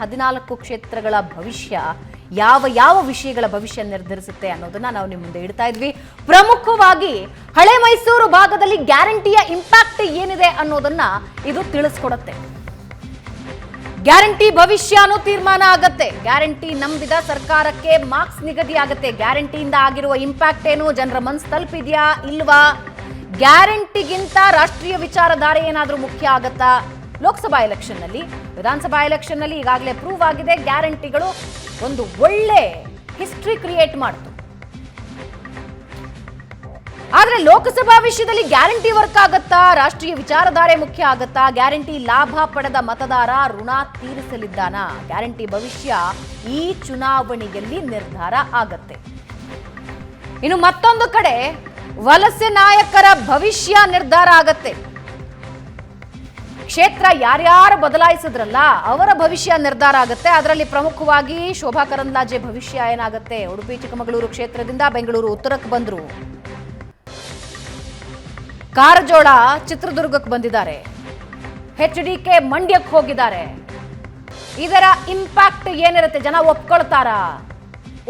ಹದಿನಾಲ್ಕು ಕ್ಷೇತ್ರಗಳ ಭವಿಷ್ಯ ಯಾವ ಯಾವ ವಿಷಯಗಳ ಭವಿಷ್ಯ ನಿರ್ಧರಿಸುತ್ತೆ ಅನ್ನೋದನ್ನ ನಾವು ನಿಮ್ಮ ಮುಂದೆ ಇಡ್ತಾ ಇದ್ವಿ. ಪ್ರಮುಖವಾಗಿ ಹಳೆ ಮೈಸೂರು ಭಾಗದಲ್ಲಿ ಗ್ಯಾರಂಟಿಯ ಇಂಪ್ಯಾಕ್ಟ್ ಏನಿದೆ ಅನ್ನೋದನ್ನ ಇದು ತಿಳಿಸ್ಕೊಡುತ್ತೆ. ಗ್ಯಾರಂಟಿ ಭವಿಷ್ಯನೂ ತೀರ್ಮಾನ ಆಗತ್ತೆ. ಗ್ಯಾರಂಟಿ ನಂಬಿದ ಸರ್ಕಾರಕ್ಕೆ ಮಾರ್ಕ್ಸ್ ನಿಗದಿ ಆಗತ್ತೆ. ಗ್ಯಾರಂಟಿಯಿಂದ ಆಗಿರುವ ಇಂಪ್ಯಾಕ್ಟ್ ಏನು? ಜನರ ಮನಸ್ಸು ತಲುಪಿದ್ಯಾ ಇಲ್ವಾ? ಗ್ಯಾರಂಟಿಗಿಂತ ರಾಷ್ಟ್ರೀಯ ವಿಚಾರಧಾರೆ ಏನಾದರೂ ಮುಖ್ಯ ಆಗತ್ತಾ? ಲೋಕಸಭಾ ಎಲೆಕ್ಷನ್ನಲ್ಲಿ. ವಿಧಾನಸಭಾ ಎಲೆಕ್ಷನ್ನಲ್ಲಿ ಈಗಾಗಲೇ ಪ್ರೂವ್ ಆಗಿದೆ, ಗ್ಯಾರಂಟಿಗಳು ಒಂದು ಒಳ್ಳೆ ಹಿಸ್ಟ್ರಿ ಕ್ರಿಯೇಟ್ ಮಾಡ್ತು. ಆದರೆ ಲೋಕಸಭಾ ವಿಷಯದಲ್ಲಿ ಗ್ಯಾರಂಟಿ ವರ್ಕ್ ಆಗತ್ತಾ? ರಾಷ್ಟ್ರೀಯ ವಿಚಾರಧಾರೆ ಮುಖ್ಯ ಆಗತ್ತಾ? ಗ್ಯಾರಂಟಿ ಲಾಭ ಪಡೆದ ಮತದಾರ ಋಣ ತೀರಿಸಲಿದ್ದಾನ? ಗ್ಯಾರಂಟಿ ಭವಿಷ್ಯ ಈ ಚುನಾವಣೆಯಲ್ಲಿ ನಿರ್ಧಾರ ಆಗತ್ತೆ. ಇನ್ನು ಮತ್ತೊಂದು ಕಡೆ, ವಲಸೆ ನಾಯಕರ ಭವಿಷ್ಯ ನಿರ್ಧಾರ ಆಗತ್ತೆ. ಕ್ಷೇತ್ರ ಯಾರ್ಯಾರು ಬದಲಾಯಿಸಿದ್ರಲ್ಲ ಅವರ ಭವಿಷ್ಯ ನಿರ್ಧಾರ ಆಗುತ್ತೆ. ಅದರಲ್ಲಿ ಪ್ರಮುಖವಾಗಿ ಶೋಭಾ ಕರಂದ್ಲಾಜೆ ಭವಿಷ್ಯ ಏನಾಗುತ್ತೆ? ಉಡುಪಿ, ಚಿಕ್ಕಮಗಳೂರು ಕ್ಷೇತ್ರದಿಂದ ಬೆಂಗಳೂರು ಉತ್ತರಕ್ಕೆ ಬಂದರು. ಕಾರಜೋಳ ಚಿತ್ರದುರ್ಗಕ್ಕೆ ಬಂದಿದ್ದಾರೆ. ಎಚ್ ಡಿ ಕೆ ಮಂಡ್ಯಕ್ಕೆ ಹೋಗಿದ್ದಾರೆ. ಇದರ ಇಂಪ್ಯಾಕ್ಟ್ ಏನಿರುತ್ತೆ? ಜನ ಒಪ್ಕೊಳ್ತಾರಾ?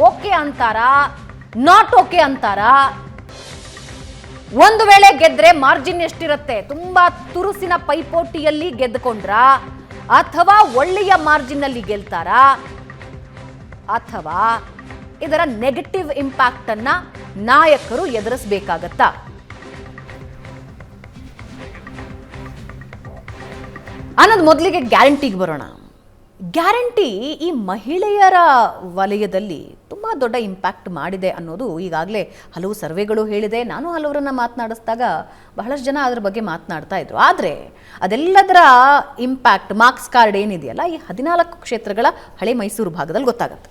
ಓಕೆ ಅಂತಾರಾ? ನಾಟ್ ಓಕೆ ಅಂತಾರಾ? ಒಂದು ವೇಳೆ ಗೆದ್ರೆ ಮಾರ್ಜಿನ್ ಎಷ್ಟಿರುತ್ತೆ? ತುಂಬಾ ತುರುಸಿನ ಪೈಪೋಟಿಯಲ್ಲಿ ಗೆದ್ದುಕೊಂಡ್ರ ಅಥವಾ ಒಳ್ಳೆಯ ಮಾರ್ಜಿನ್ ಅಲ್ಲಿ ಗೆಲ್ತಾರಾ? ಅಥವಾ ಇದರ ನೆಗೆಟಿವ್ ಇಂಪ್ಯಾಕ್ಟ್ ಅನ್ನ ನಾಯಕರು ಎದುರಿಸಬೇಕಾಗತ್ತಾ? ಅನ್ನೋದು ಮೊದಲಿಗೆ ಗ್ಯಾರಂಟಿಗೆ ಬರೋಣ. ಗ್ಯಾರಂಟಿ ಈ ಮಹಿಳೆಯರ ವಲಯದಲ್ಲಿ ತುಂಬ ದೊಡ್ಡ ಇಂಪ್ಯಾಕ್ಟ್ ಮಾಡಿದೆ ಅನ್ನೋದು ಈಗಾಗಲೇ ಹಲವು ಸರ್ವೆಗಳು ಹೇಳಿದೆ. ನಾನು ಹಲವರನ್ನ ಮಾತನಾಡಿಸಿದಾಗ ಬಹಳಷ್ಟು ಜನ ಅದರ ಬಗ್ಗೆ ಮಾತನಾಡ್ತಾ ಇದ್ರು. ಆದರೆ ಅದೆಲ್ಲದರ ಇಂಪ್ಯಾಕ್ಟ್ ಮಾರ್ಕ್ಸ್ ಕಾರ್ಡ್ ಏನಿದೆಯಲ್ಲ, ಈ ಹದಿನಾಲ್ಕು ಕ್ಷೇತ್ರಗಳ ಹಳೆ ಮೈಸೂರು ಭಾಗದಲ್ಲಿ ಗೊತ್ತಾಗುತ್ತೆ.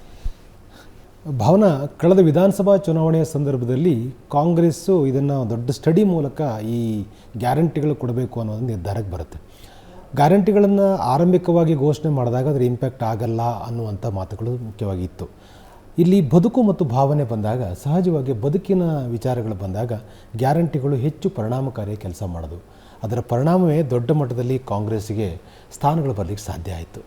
ಭಾವನಾ, ಕಳೆದ ವಿಧಾನಸಭಾ ಚುನಾವಣೆಯ ಸಂದರ್ಭದಲ್ಲಿ ಕಾಂಗ್ರೆಸ್ಸು ಇದನ್ನು ದೊಡ್ಡ ಸ್ಟಡಿ ಮೂಲಕ ಈ ಗ್ಯಾರಂಟಿಗಳು ಕೊಡಬೇಕು ಅನ್ನೋದು ನಿರ್ಧಾರಕ್ಕೆ ಬರುತ್ತೆ. ಗ್ಯಾರಂಟಿಗಳನ್ನು ಆರಂಭಿಕವಾಗಿ ಘೋಷಣೆ ಮಾಡಿದಾಗ ಅದರ ಇಂಪ್ಯಾಕ್ಟ್ ಆಗಲ್ಲ ಅನ್ನುವಂಥ ಮಾತುಗಳು ಮುಖ್ಯವಾಗಿ ಇತ್ತು ಇಲ್ಲಿ ಬದುಕು ಮತ್ತು ಭಾವನೆ ಬಂದಾಗ, ಸಹಜವಾಗಿ ಬದುಕಿನ ವಿಚಾರಗಳು ಬಂದಾಗ ಗ್ಯಾರಂಟಿಗಳು ಹೆಚ್ಚು ಪರಿಣಾಮಕಾರಿ ಕೆಲಸ ಮಾಡೋದು. ಅದರ ಪರಿಣಾಮವೇ ದೊಡ್ಡ ಮಟ್ಟದಲ್ಲಿ ಕಾಂಗ್ರೆಸ್ಸಿಗೆ ಸ್ಥಾನಗಳು ಬರಲಿಕ್ಕೆ ಸಾಧ್ಯ ಆಯಿತು.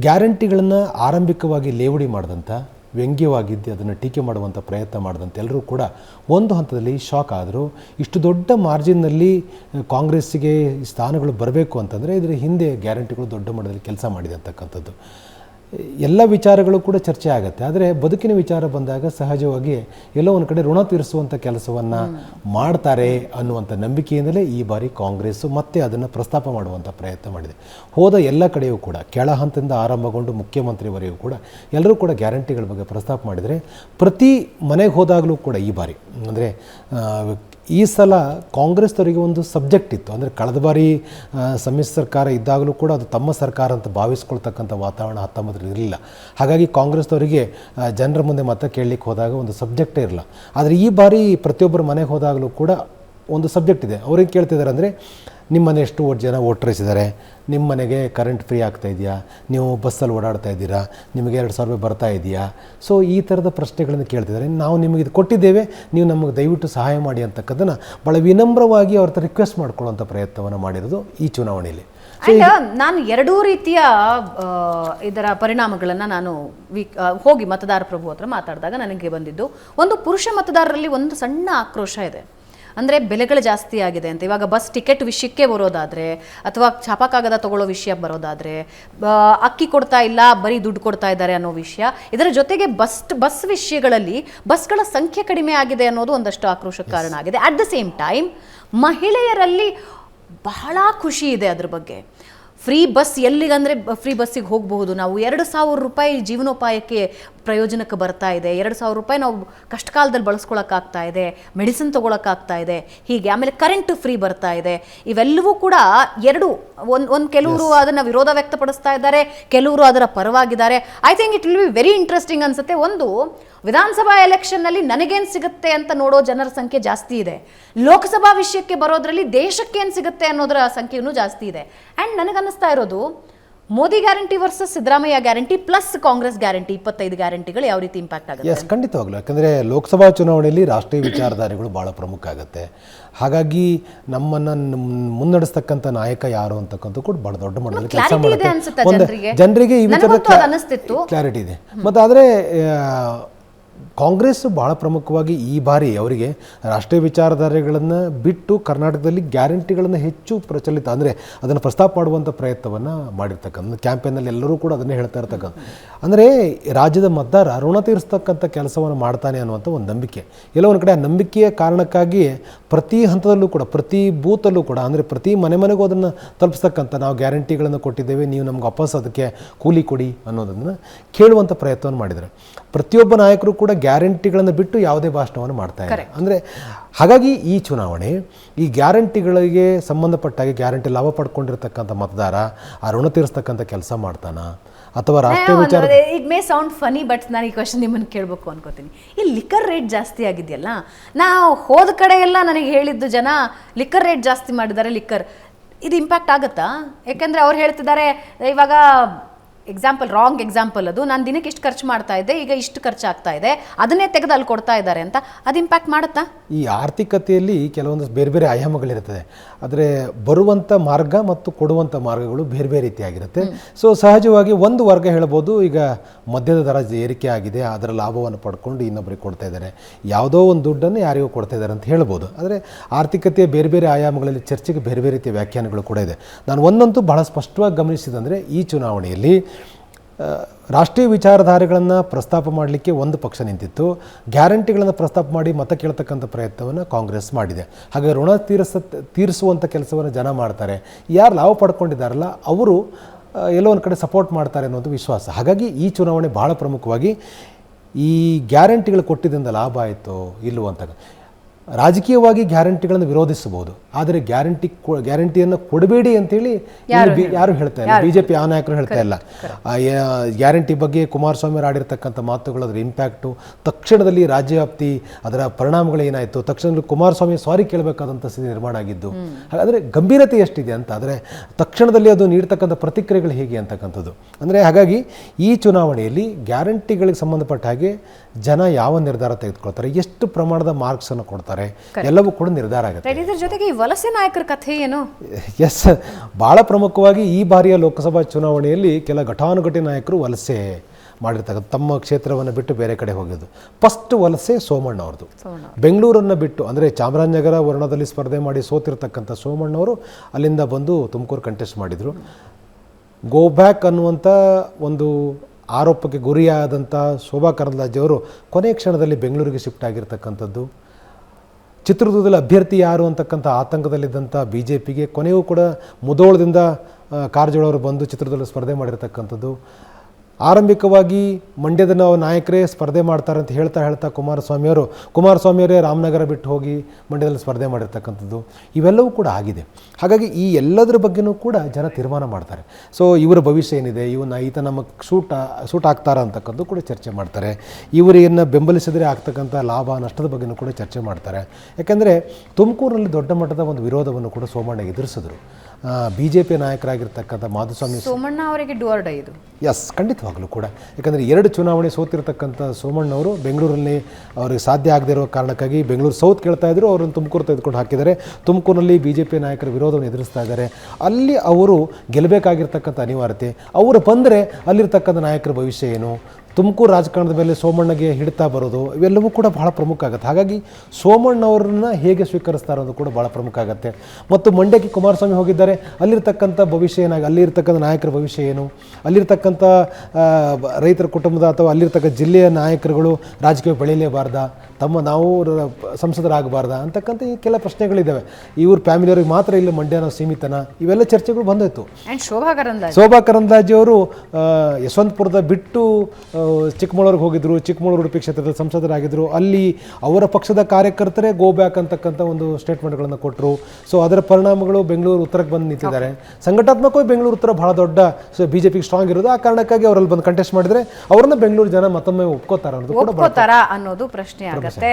ಗ್ಯಾರಂಟಿಗಳನ್ನು ಆರಂಭಿಕವಾಗಿ ಲೇವಡಿ ಮಾಡಿದಂಥ ವ್ಯಂಗ್ಯವಾಗಿದ್ದು ಅದನ್ನು ಟೀಕೆ ಮಾಡುವಂಥ ಪ್ರಯತ್ನ ಮಾಡಿದಂಥ ಎಲ್ಲರೂ ಕೂಡ ಒಂದು ಹಂತದಲ್ಲಿ ಶಾಕ್ ಆದರೂ. ಇಷ್ಟು ದೊಡ್ಡ ಮಾರ್ಜಿನ್ನಲ್ಲಿ ಕಾಂಗ್ರೆಸ್ಸಿಗೆ ಸ್ಥಾನಗಳು ಬರಬೇಕು ಅಂತಂದರೆ ಇದರ ಹಿಂದೆ ಗ್ಯಾರಂಟಿಗಳು ದೊಡ್ಡ ಮಟ್ಟದಲ್ಲಿ ಕೆಲಸ ಮಾಡಿದೆ ಅಂತಕ್ಕಂಥದ್ದು ಎಲ್ಲ ವಿಚಾರಗಳು ಕೂಡ ಚರ್ಚೆ ಆಗುತ್ತೆ. ಆದರೆ ಬದುಕಿನ ವಿಚಾರ ಬಂದಾಗ ಸಹಜವಾಗಿ ಎಲ್ಲೋ ಒಂದು ಕಡೆ ಋಣ ತೀರಿಸುವಂಥ ಕೆಲಸವನ್ನು ಮಾಡ್ತಾರೆ ಅನ್ನುವಂಥ ನಂಬಿಕೆಯಿಂದಲೇ ಈ ಬಾರಿ ಕಾಂಗ್ರೆಸ್ಸು ಮತ್ತೆ ಅದನ್ನು ಪ್ರಸ್ತಾಪ ಮಾಡುವಂಥ ಪ್ರಯತ್ನ ಮಾಡಿದೆ. ಹೋದ ಎಲ್ಲ ಕಡೆಯೂ ಕೂಡ ಕೆಳ ಹಂತದಿಂದ ಆರಂಭಗೊಂಡು ಮುಖ್ಯಮಂತ್ರಿವರೆಗೂ ಕೂಡ ಎಲ್ಲರೂ ಕೂಡ ಗ್ಯಾರಂಟಿಗಳ ಬಗ್ಗೆ ಪ್ರಸ್ತಾಪ ಮಾಡಿದರೆ ಪ್ರತಿ ಮನೆಗೆ ಹೋದಾಗಲೂ ಕೂಡ ಈ ಬಾರಿ ಅಂದರೆ ಈ ಸಲ ಕಾಂಗ್ರೆಸ್ನವರಿಗೆ ಒಂದು ಸಬ್ಜೆಕ್ಟ್ ಇತ್ತು. ಅಂದರೆ ಕಳೆದ ಬಾರಿ ಸಮ್ಮಿಶ್ರ ಸರ್ಕಾರ ಇದ್ದಾಗಲೂ ಕೂಡ ಅದು ತಮ್ಮ ಸರ್ಕಾರ ಅಂತ ಭಾವಿಸ್ಕೊಳ್ತಕ್ಕಂಥ ವಾತಾವರಣ ಹತ್ತೊಂಬತ್ತರಲ್ಲಿ ಇರಲಿಲ್ಲ. ಹಾಗಾಗಿ ಕಾಂಗ್ರೆಸ್ನವರಿಗೆ ಜನರ ಮುಂದೆ ಮತ ಕೇಳಲಿಕ್ಕೆ ಹೋದಾಗ ಒಂದು ಸಬ್ಜೆಕ್ಟೇ ಇರಲ್ಲ. ಆದರೆ ಈ ಬಾರಿ ಪ್ರತಿಯೊಬ್ಬರ ಮನೆಗೆ ಹೋದಾಗಲೂ ಕೂಡ ಒಂದು ಸಬ್ಜೆಕ್ಟ್ ಇದೆ. ಅವ್ರೇನು ಕೇಳ್ತಿದ್ದಾರೆ ಅಂದರೆ ನಿಮ್ಮ ಮನೆ ಎಷ್ಟು ಜನ ಓಟ್ರಿಸಿದ್ದಾರೆ. ನಿಮ್ಮ ಮನೆಗೆ ಕರೆಂಟ್ ಫ್ರೀ ಆಗ್ತಾ ಇದೆಯಾ? ನೀವು ಬಸ್ಸಲ್ಲಿ ಓಡಾಡ್ತಾ ಇದ್ದೀರಾ? ನಿಮಗೆ ಎರಡು ಸಾವಿರ ರೂಪಾಯಿ ಬರ್ತಾ ಇದೆಯಾ? ಸೊ ಈ ಥರದ ಪ್ರಶ್ನೆಗಳನ್ನು ಕೇಳ್ತಿದ್ದಾರೆ. ನಾವು ನಿಮಗೆ ಇದು ಕೊಟ್ಟಿದ್ದೇವೆ. ನೀವು ನಮಗೆ ದಯವಿಟ್ಟು ಸಹಾಯ ಮಾಡಿ ಅಂತಕ್ಕದ್ದನ್ನು ಭಾಳ ವಿನಮ್ರವಾಗಿ ಅವ್ರ ಹತ್ರ ರಿಕ್ವೆಸ್ಟ್ ಮಾಡ್ಕೊಳ್ಳೋಂಥ ಪ್ರಯತ್ನವನ್ನು ಮಾಡಿರೋದು ಈ ಚುನಾವಣೆಯಲ್ಲಿ. ನಾನು ಎರಡೂ ರೀತಿಯ ಇದರ ಪರಿಣಾಮಗಳನ್ನು ನಾನು ಹೋಗಿ ಮತದಾರ ಪ್ರಭು ಹತ್ರ ಮಾತಾಡಿದಾಗ ನನಗೆ ಬಂದಿದ್ದು. ಒಂದು ಪುರುಷ ಮತದಾರರಲ್ಲಿ ಒಂದು ಸಣ್ಣ ಆಕ್ರೋಶ ಇದೆ. ಅಂದ್ರೆ ಬೆಲೆಗಳು ಜಾಸ್ತಿ ಆಗಿದೆ ಅಂತ. ಇವಾಗ ಬಸ್ ಟಿಕೆಟ್ ವಿಷಯಕ್ಕೆ ಬರೋದಾದರೆ ಅಥವಾ ಛಾಪ ಕಾಗದ ತಗೊಳ್ಳೋ ವಿಷಯ ಬರೋದಾದರೆ ಅಕ್ಕಿ ಕೊಡ್ತಾ ಇಲ್ಲ ಬರೀ ದುಡ್ಡು ಕೊಡ್ತಾ ಇದ್ದಾರೆ ಅನ್ನೋ ವಿಷಯ ಇದರ ಜೊತೆಗೆ ಬಸ್ ಬಸ್ ವಿಷಯಗಳಲ್ಲಿ ಬಸ್ಗಳ ಸಂಖ್ಯೆ ಕಡಿಮೆ ಆಗಿದೆ ಅನ್ನೋದು ಒಂದಷ್ಟು ಆಕ್ರೋಶಕ್ಕೆ ಕಾರಣ ಆಗಿದೆ. ಅಟ್ ದ ಸೇಮ್ ಟೈಮ್ ಮಹಿಳೆಯರಲ್ಲಿ ಬಹಳ ಖುಷಿ ಇದೆ ಅದ್ರ ಬಗ್ಗೆ. ಫ್ರೀ ಬಸ್ ಎಲ್ಲಿಗಂದರೆ ಫ್ರೀ ಬಸ್ಸಿಗೆ ಹೋಗಬಹುದು. ನಾವು ಎರಡು ಸಾವಿರ ರೂಪಾಯಿ ಜೀವನೋಪಾಯಕ್ಕೆ ಪ್ರಯೋಜನಕ್ಕೆ ಬರ್ತಾ ಇದೆ. ಎರಡು ಸಾವಿರ ರೂಪಾಯಿ ನಾವು ಕಷ್ಟ ಕಾಲದಲ್ಲಿ ಬಳಸ್ಕೊಳಕ್ಕಾಗ್ತಾ ಇದೆ. ಮೆಡಿಸಿನ್ ತೊಗೊಳಕ್ಕಾಗ್ತಾ ಇದೆ. ಹೀಗೆ ಆಮೇಲೆ ಕರೆಂಟ್ ಫ್ರೀ ಬರ್ತಾ ಇದೆ. ಇವೆಲ್ಲವೂ ಕೂಡ ಎರಡು ಒಂದು ಒಂದು ಕೆಲವರು ಅದನ್ನು ವಿರೋಧ ವ್ಯಕ್ತಪಡಿಸ್ತಾ ಇದ್ದಾರೆ ಕೆಲವರು ಅದರ ಪರವಾಗಿದ್ದಾರೆ. I think it will be very interesting ಅನ್ಸುತ್ತೆ. ಒಂದು ವಿಧಾನಸಭಾ ಎಲೆಕ್ಷನ್ನಲ್ಲಿ ನನಗೇನು ಸಿಗುತ್ತೆ ಅಂತ ನೋಡೋ ಜನರ ಸಂಖ್ಯೆ ಜಾಸ್ತಿ ಇದೆ. ಲೋಕಸಭಾ ವಿಷಯಕ್ಕೆ ಬರೋದ್ರಲ್ಲಿ ದೇಶಕ್ಕೇನು ಸಿಗುತ್ತೆ ಅನ್ನೋದರ ಸಂಖ್ಯೆಯೂ ಜಾಸ್ತಿ ಇದೆ. ಆ್ಯಂಡ್ ನನಗನ್ನಿಸ್ತಾ ಇರೋದು Modi guarantee versus Siddaramaiah guarantee plus Congress guarantee ಇಪ್ಪತ್ತೈದು ಗ್ಯಾರಂಟಿಗಳು ಯಾವ ರೀತಿ ಇಂಪ್ಯಾಕ್ಟ್ ಆಗುತ್ತೆ? ಎಸ್ ಖಂಡಿತವಾಗ್ಲೂ. ಯಾಕಂದರೆ ಲೋಕಸಭಾ ಚುನಾವಣೆಯಲ್ಲಿ ರಾಷ್ಟ್ರೀಯ ವಿಚಾರಧಾರೆಗಳು ಭಾಳ ಪ್ರಮುಖ ಆಗುತ್ತೆ. ಹಾಗಾಗಿ ನಮ್ಮನ್ನು ಮುನ್ನಡೆಸ್ತಕ್ಕಂಥ ನಾಯಕ ಯಾರು ಅಂತಕ್ಕಂಥ ಕೂಡ ಭಾಳ ದೊಡ್ಡ ಮಟ್ಟದಲ್ಲಿ ಕೆಲಸ ಮಾಡುತ್ತೆ. ಜನರಿಗೆ. ಈ ವಿಚಾರ. ಕ್ಲಾರಿಟಿ ಇದೆ. ಮತ್ತು ಆದರೆ ಕಾಂಗ್ರೆಸ್ ಭಾಳ ಪ್ರಮುಖವಾಗಿ ಈ ಬಾರಿ ಅವರಿಗೆ ರಾಷ್ಟ್ರೀಯ ವಿಚಾರಧಾರೆಗಳನ್ನು ಬಿಟ್ಟು ಕರ್ನಾಟಕದಲ್ಲಿ ಗ್ಯಾರಂಟಿಗಳನ್ನು ಹೆಚ್ಚು ಪ್ರಚಲಿತ ಅಂದರೆ ಅದನ್ನು ಪ್ರಸ್ತಾಪ ಮಾಡುವಂಥ ಪ್ರಯತ್ನವನ್ನು ಮಾಡಿರ್ತಕ್ಕಂಥ ಕ್ಯಾಂಪೇನಲ್ಲಿ ಎಲ್ಲರೂ ಕೂಡ ಅದನ್ನೇ ಹೇಳ್ತಾ ಇರ್ತಕ್ಕಂಥ ಅಂದರೆ ರಾಜ್ಯದ ಮತದಾರ ಋಣ ತೀರಿಸ್ತಕ್ಕಂಥ ಕೆಲಸವನ್ನು ಮಾಡ್ತಾನೆ ಅನ್ನುವಂಥ ಒಂದು ನಂಬಿಕೆ. ಎಲ್ಲೋ ಒಂದು ಕಡೆ ಆ ನಂಬಿಕೆಯ ಕಾರಣಕ್ಕಾಗಿ ಪ್ರತಿ ಹಂತದಲ್ಲೂ ಕೂಡ ಪ್ರತಿ ಬೂತಲ್ಲೂ ಕೂಡ ಅಂದರೆ ಪ್ರತಿ ಮನೆ ಮನೆಗೂ ಅದನ್ನು ತಲುಪಿಸ್ತಕ್ಕಂಥ ನಾವು ಗ್ಯಾರಂಟಿಗಳನ್ನು ಕೊಟ್ಟಿದ್ದೇವೆ ನೀವು ನಮ್ಗೆ ವಾಪಸ್ ಅದಕ್ಕೆ ಕೂಲಿ ಕೊಡಿ ಅನ್ನೋದನ್ನು ಕೇಳುವಂಥ ಪ್ರಯತ್ನವನ್ನು ಮಾಡಿದ್ದಾರೆ. ಪ್ರತಿಯೊಬ್ಬ ನಾಯಕರು ಕೂಡ ಗ್ಯಾರಂಟಿಗಳನ್ನು ಬಿಟ್ಟು ಯಾವುದೇ ಭಾಷಣವನ್ನು ಮಾಡ್ತಾ ಇದ್ದಾರೆ ಅಂದರೆ ಹಾಗಾಗಿ ಈ ಚುನಾವಣೆ ಈ ಗ್ಯಾರಂಟಿಗಳಿಗೆ ಸಂಬಂಧಪಟ್ಟಾಗೆ ಗ್ಯಾರಂಟಿ ಲಾಭ ಪಡ್ಕೊಂಡಿರ್ತಕ್ಕಂಥ ಮತದಾರ ಆ ಋಣ ತೀರಿಸ್ತಕ್ಕಂಥ ಕೆಲಸ ಮಾಡ್ತಾನ? ಅಥವಾ ರಾಷ್ಟ್ರೀಯ ವಿಚಾರ ಈಗ ಮೇ ಸೌಂಡ್ ಫನಿ ಬಟ್ ನಾನು ಈ ಕ್ವಶನ್ ನಿಮ್ಮನ್ನು ಕೇಳಬೇಕು ಅನ್ಕೋತೀನಿ. ಈ ಲಿಕ್ಕರ್ ರೇಟ್ ಜಾಸ್ತಿ ಆಗಿದೆಯಲ್ಲ? ನಾವು ಹೋದ ಕಡೆ ಎಲ್ಲ ನನಗೆ ಹೇಳಿದ್ದು ಜನ ಲಿಕ್ಕರ್ ರೇಟ್ ಜಾಸ್ತಿ ಮಾಡಿದ್ದಾರೆ ಲಿಕ್ಕರ್ ಇದು ಇಂಪ್ಯಾಕ್ಟ್ ಆಗುತ್ತಾ? ಯಾಕಂದ್ರೆ ಅವ್ರು ಹೇಳ್ತಿದ್ದಾರೆ ಇವಾಗ ಎಕ್ಸಾಂಪಲ್ ರಾಂಗ್ ಎಕ್ಸಾಂಪಲ್ ಅದು. ನಾನು ದಿನಕ್ಕೆ ಇಷ್ಟು ಖರ್ಚು ಮಾಡ್ತಾ ಇದ್ದೆ ಈಗ ಇಷ್ಟು ಖರ್ಚು ಆಗ್ತಾ ಇದೆ. ಅದನ್ನೇ ತೆಗೆದು ಅಲ್ಲಿ ಕೊಡ್ತಾ ಇದ್ದಾರೆ ಅಂತ. ಅದು ಇಂಪ್ಯಾಕ್ಟ್ ಮಾಡುತ್ತಾ? ಈ ಆರ್ಥಿಕತೆಯಲ್ಲಿ ಕೆಲವೊಂದು ಬೇರೆ ಬೇರೆ ಆಯಾಮಗಳಿರ್ತದೆ ಆದರೆ ಬರುವಂಥ ಮಾರ್ಗ ಮತ್ತು ಕೊಡುವಂಥ ಮಾರ್ಗಗಳು ಬೇರೆ ಬೇರೆ ರೀತಿಯಾಗಿರುತ್ತೆ. ಸೊ ಸಹಜವಾಗಿ ಒಂದು ವರ್ಗ ಹೇಳ್ಬೋದು ಈಗ ಮದ್ಯದ ದರ ಏರಿಕೆ ಆಗಿದೆ ಅದರ ಲಾಭವನ್ನು ಪಡ್ಕೊಂಡು ಇನ್ನೊಬ್ಬರಿಗೆ ಕೊಡ್ತಾ ಇದ್ದಾರೆ ಯಾವುದೋ ಒಂದು ದುಡ್ಡನ್ನು ಯಾರಿಗೂ ಕೊಡ್ತಾ ಇದ್ದಾರೆ ಅಂತ ಹೇಳ್ಬೋದು. ಆದರೆ ಆರ್ಥಿಕತೆಯ ಬೇರೆ ಬೇರೆ ಆಯಾಮಗಳಲ್ಲಿ ಚರ್ಚೆಗೆ ಬೇರೆ ಬೇರೆ ರೀತಿಯ ವ್ಯಾಖ್ಯಾನಗಳು ಕೂಡ ಇದೆ. ನಾನು ಒಂದಂತೂ ಬಹಳ ಸ್ಪಷ್ಟವಾಗಿ ಗಮನಿಸಿದಂದರೆ ಈ ಚುನಾವಣೆಯಲ್ಲಿ ರಾಷ್ಟ್ರೀಯ ವಿಚಾರಧಾರೆಗಳನ್ನು ಪ್ರಸ್ತಾಪ ಮಾಡಲಿಕ್ಕೆ ಒಂದು ಪಕ್ಷ ನಿಂತಿತ್ತು. ಗ್ಯಾರಂಟಿಗಳನ್ನು ಪ್ರಸ್ತಾಪ ಮಾಡಿ ಮತ ಕೇಳ್ತಕ್ಕಂಥ ಪ್ರಯತ್ನವನ್ನು ಕಾಂಗ್ರೆಸ್ ಮಾಡಿದೆ. ಹಾಗೆ ಋಣ ತೀರಿಸ ತೀರಿಸುವಂಥ ಕೆಲಸವನ್ನು ಜನ ಮಾಡ್ತಾರೆ. ಯಾರು ಲಾಭ ಪಡ್ಕೊಂಡಿದ್ದಾರಲ್ಲ, ಅವರು ಎಲ್ಲೋ ಒಂದು ಕಡೆ ಸಪೋರ್ಟ್ ಮಾಡ್ತಾರೆ ಅನ್ನೋದು ವಿಶ್ವಾಸ. ಹಾಗಾಗಿ ಈ ಚುನಾವಣೆ ಭಾಳ ಪ್ರಮುಖವಾಗಿ ಈ ಗ್ಯಾರಂಟಿಗಳು ಕೊಟ್ಟಿದ್ದರಿಂದ ಲಾಭ ಆಯಿತು ಇಲ್ಲವಂತ ರಾಜಕೀಯವಾಗಿ ಗ್ಯಾರಂಟಿಗಳನ್ನು ವಿರೋಧಿಸಬಹುದು. ಆದರೆ ಗ್ಯಾರಂಟಿ ಗ್ಯಾರಂಟಿಯನ್ನು ಕೊಡಬೇಡಿ ಅಂತೇಳಿ ಹೇಳಿ ಯಾರು ಹೇಳ್ತಾ ಇಲ್ಲ. ಬಿಜೆಪಿ ಆ ನಾಯಕರು ಹೇಳ್ತಾ ಇಲ್ಲ. ಗ್ಯಾರಂಟಿ ಬಗ್ಗೆ ಕುಮಾರಸ್ವಾಮಿ ಆಡಿರತಕ್ಕಂಥ ಆಡಿರ್ತಕ್ಕಂಥ ಮಾತುಗಳು ಅದರ ಇಂಪ್ಯಾಕ್ಟು ತಕ್ಷಣದಲ್ಲಿ ರಾಜ್ಯವ್ಯಾಪ್ತಿ ಅದರ ಪರಿಣಾಮಗಳು ಏನಾಯಿತು? ತಕ್ಷಣದಲ್ಲಿ ಕುಮಾರಸ್ವಾಮಿ ಸಾರಿ ಕೇಳಬೇಕಾದಂಥ ಸ್ಥಿತಿ ನಿರ್ಮಾಣ ಆಗಿದ್ದು. ಹಾಗಾದರೆ ಗಂಭೀರತೆ ಎಷ್ಟಿದೆ ಅಂತ? ಆದರೆ ತಕ್ಷಣದಲ್ಲಿ ಅದು ನೀಡ್ತಕ್ಕಂಥ ಪ್ರತಿಕ್ರಿಯೆಗಳು ಹೇಗೆ ಅಂತಕ್ಕಂಥದ್ದು? ಅಂದರೆ ಹಾಗಾಗಿ ಈ ಚುನಾವಣೆಯಲ್ಲಿ ಗ್ಯಾರಂಟಿಗಳಿಗೆ ಸಂಬಂಧಪಟ್ಟ ಹಾಗೆ ಜನ ಯಾವ ನಿರ್ಧಾರ ತೆಗೆದುಕೊಳ್ತಾರೆ? ಎಷ್ಟು ಪ್ರಮಾಣದ ಮಾರ್ಕ್ಸನ್ನು ಕೊಡ್ತಾರೆ? ಎಲ್ಲವೂ ಕೂಡ ನಿರ್ಧಾರ ಆಗುತ್ತೆ. ಇದರ ಜೊತೆಗೆ ಈ ವಲಸೆ ನಾಯಕರ ಕಥೆ ಏನು? ಎಸ್ ಭಾಳ ಪ್ರಮುಖವಾಗಿ ಈ ಬಾರಿಯ ಲೋಕಸಭಾ ಚುನಾವಣೆಯಲ್ಲಿ ಕೆಲ ಘಟಾನುಘಟಿ ನಾಯಕರು ವಲಸೆ ಮಾಡಿರ್ತಕ್ಕಂಥ ತಮ್ಮ ಕ್ಷೇತ್ರವನ್ನು ಬಿಟ್ಟು ಬೇರೆ ಕಡೆ ಹೋಗಿದ್ದು. ಫಸ್ಟ್ ವಲಸೆ ಸೋಮಣ್ಣ ಅವ್ರದ್ದು. ಬೆಂಗಳೂರನ್ನು ಬಿಟ್ಟು ಅಂದರೆ ಚಾಮರಾಜನಗರ ವರ್ಣದಲ್ಲಿ ಸ್ಪರ್ಧೆ ಮಾಡಿ ಸೋತಿರ್ತಕ್ಕಂಥ ಸೋಮಣ್ಣವರು ಅಲ್ಲಿಂದ ಬಂದು ತುಮಕೂರು ಕಂಟೆಸ್ಟ್ ಮಾಡಿದರು. ಗೋ ಬ್ಯಾಕ್ ಅನ್ನುವಂಥ ಒಂದು ಆರೋಪಕ್ಕೆ ಗುರಿಯಾದಂಥ ಶೋಭಾ ಕರಂದ್ಲಾಜೆಯವರು ಕೊನೆ ಕ್ಷಣದಲ್ಲಿ ಬೆಂಗಳೂರಿಗೆ ಶಿಫ್ಟ್ ಆಗಿರ್ತಕ್ಕಂಥದ್ದು. ಚಿತ್ರದುರ್ಗದಲ್ಲಿ ಅಭ್ಯರ್ಥಿ ಯಾರು ಅಂತಕ್ಕಂಥ ಆತಂಕದಲ್ಲಿದ್ದಂಥ ಬಿ ಜೆ ಪಿಗೆ ಕೊನೆಯೂ ಕೂಡ ಮುದೋಳದಿಂದ ಕಾರಜೋಳ ಕಾರಜೋಳವರು ಬಂದು ಚಿತ್ರದುರ್ಗ ಸ್ಪರ್ಧೆ ಮಾಡಿರ್ತಕ್ಕಂಥದ್ದು. ಆರಂಭಿಕವಾಗಿ ಮಂಡ್ಯದ ನಾವು ನಾಯಕರೇ ಸ್ಪರ್ಧೆ ಮಾಡ್ತಾರೆ ಅಂತ ಹೇಳ್ತಾ ಹೇಳ್ತಾ ಕುಮಾರಸ್ವಾಮಿಯವರು ಕುಮಾರಸ್ವಾಮಿಯವರೇ ರಾಮನಗರ ಬಿಟ್ಟು ಹೋಗಿ ಮಂಡ್ಯದಲ್ಲಿ ಸ್ಪರ್ಧೆ ಮಾಡಿರ್ತಕ್ಕಂಥದ್ದು, ಇವೆಲ್ಲವೂ ಕೂಡ ಆಗಿದೆ. ಹಾಗಾಗಿ ಈ ಎಲ್ಲದರ ಬಗ್ಗೆನೂ ಕೂಡ ಜನ ತೀರ್ಮಾನ ಮಾಡ್ತಾರೆ. ಸೊ ಇವರ ಭವಿಷ್ಯ ಏನಿದೆ ಇವನ್ನ ಈತ ನಮಗೆ ಸೂಟ್ ಸೂಟ್ ಆಗ್ತಾರ ಅಂತಕ್ಕಂಥದ್ದು ಕೂಡ ಚರ್ಚೆ ಮಾಡ್ತಾರೆ. ಇವರನ್ನು ಬೆಂಬಲಿಸಿದರೆ ಆಗ್ತಕ್ಕಂಥ ಲಾಭ, ನಷ್ಟದ ಬಗ್ಗೆನೂ ಕೂಡ ಚರ್ಚೆ ಮಾಡ್ತಾರೆ. ಯಾಕೆಂದರೆ ತುಮಕೂರಿನಲ್ಲಿ ದೊಡ್ಡ ಮಟ್ಟದ ಒಂದು ವಿರೋಧವನ್ನು ಕೂಡ ಸೋಮಣ್ಣ ಎದುರಿಸಿದ್ರು. ಬಿ ಜೆ ಪಿ ನಾಯಕರಾಗಿರ್ತಕ್ಕಂಥ ಮಾಧುಸ್ವಾಮಿ ಸೋಮಣ್ಣ ಅವರಿಗೆ ಡುವರ್ಡ ಇದು ಎಸ್ ಖಂಡಿತವಾಗಲೂ ಕೂಡ. ಯಾಕಂದರೆ ಎರಡು ಚುನಾವಣೆ ಸೋತಿರ್ತಕ್ಕಂಥ ಸೋಮಣ್ಣವರು ಬೆಂಗಳೂರಲ್ಲಿ ಅವರಿಗೆ ಸಾಧ್ಯ ಆಗದೇ ಇರೋ ಕಾರಣಕ್ಕಾಗಿ ಬೆಂಗಳೂರು ಸೌತ್ ಕೇಳ್ತಾ ಇದ್ರು ಅವರನ್ನು ತುಮಕೂರು ತೆಗೆದುಕೊಂಡು ಹಾಕಿದ್ದಾರೆ. ತುಮಕೂರಿನಲ್ಲಿ ಬಿ ಜೆ ಪಿ ನಾಯಕರ ವಿರೋಧವನ್ನು ಎದುರಿಸ್ತಾ ಇದ್ದಾರೆ. ಅಲ್ಲಿ ಅವರು ಗೆಲ್ಲಬೇಕಾಗಿರ್ತಕ್ಕಂಥ ಅನಿವಾರ್ಯತೆ ಅವರು ಬಂದರೆ ಅಲ್ಲಿರ್ತಕ್ಕಂಥ ನಾಯಕರ ಭವಿಷ್ಯ ಏನು? ತುಮಕೂರು ರಾಜಕಾರಣದ ಮೇಲೆ ಸೋಮಣ್ಣಗೆ ಹಿಡಿತಾ ಬರೋದು ಇವೆಲ್ಲವೂ ಕೂಡ ಬಹಳ ಪ್ರಮುಖ ಆಗುತ್ತೆ. ಹಾಗಾಗಿ ಸೋಮಣ್ಣವ್ರನ್ನ ಹೇಗೆ ಸ್ವೀಕರಿಸ್ತಾರೆ ಅನ್ನೋದು ಕೂಡ ಬಹಳ ಪ್ರಮುಖ ಆಗುತ್ತೆ. ಮತ್ತು ಮಂಡ್ಯಕ್ಕೆ ಕುಮಾರಸ್ವಾಮಿ ಹೋಗಿದ್ದಾರೆ ಅಲ್ಲಿರ್ತಕ್ಕಂಥ ಭವಿಷ್ಯ ಏನಾಗ ಅಲ್ಲಿರ್ತಕ್ಕಂಥ ನಾಯಕರ ಭವಿಷ್ಯ ಏನು? ಅಲ್ಲಿರ್ತಕ್ಕಂಥ ರೈತರ ಕುಟುಂಬದ ಅಥವಾ ಅಲ್ಲಿರ್ತಕ್ಕ ಜಿಲ್ಲೆಯ ನಾಯಕರುಗಳು ರಾಜಕೀಯ ಬೆಳೆಯಲೇಬಾರ್ದ ತಮ್ಮ ನಾವು ಸಂಸದರಾಗಬಾರ್ದ ಅಂತಕ್ಕಂಥ ಈ ಕೆಲ ಪ್ರಶ್ನೆಗಳಿದ್ದಾವೆ ಇವ್ರ ಫ್ಯಾಮಿಲಿಯವ್ರಿಗೆ ಮಾತ್ರ ಇಲ್ಲಿ ಮಂಡ್ಯನ ಸೀಮಿತನ. ಇವೆಲ್ಲ ಚರ್ಚೆಗಳು ಬಂದೋಯ್ತು. ಶೋಭಾ ಕರಂದಾಜಿ ಅವರು ಯಶವಂತಪುರದ ಬಿಟ್ಟು ಚಿಕ್ಕಮಗಳೂರಿಗೆ ಹೋಗಿದ್ರು ಚಿಕ್ಕಮಗಳೂರು ಉಡುಪಿ ಕ್ಷೇತ್ರದ ಸಂಸದರಾಗಿದ್ದರು ಅಲ್ಲಿ ಅವರ ಪಕ್ಷದ ಕಾರ್ಯಕರ್ತರೇ ಗೋ ಬ್ಯಾಕ್ ಅಂತಕ್ಕಂಥ ಒಂದು ಸ್ಟೇಟ್ಮೆಂಟ್ಗಳನ್ನು ಕೊಟ್ಟರು ಸೊ ಅದರ ಪರಿಣಾಮಗಳು ಬೆಂಗಳೂರು ಉತ್ತರಕ್ಕೆ ಬಂದು ನಿಂತಿದ್ದಾರೆ. ಸಂಘಟನಾತ್ಮಕವಾಗಿ ಬೆಂಗಳೂರು ಉತ್ತರ ಬಹಳ ದೊಡ್ಡ ಸೊ ಬಿ ಜೆ ಪಿಗೆ ಸ್ಟ್ರಾಂಗ್ ಇರೋದು. ಆ ಕಾರಣಕ್ಕಾಗಿ ಅವರಲ್ಲಿ ಬಂದು ಕಂಟೆಸ್ಟ್ ಮಾಡಿದರೆ ಅವ್ರನ್ನ ಬೆಂಗಳೂರು ಜನ ಮತ್ತೊಮ್ಮೆ ಒಪ್ಕೋತಾರೆ ಅನ್ನೋದು ಒಪ್ಕೋತಾರ ಅನ್ನೋದು ಪ್ರಶ್ನೆ ಆಗತ್ತೆ.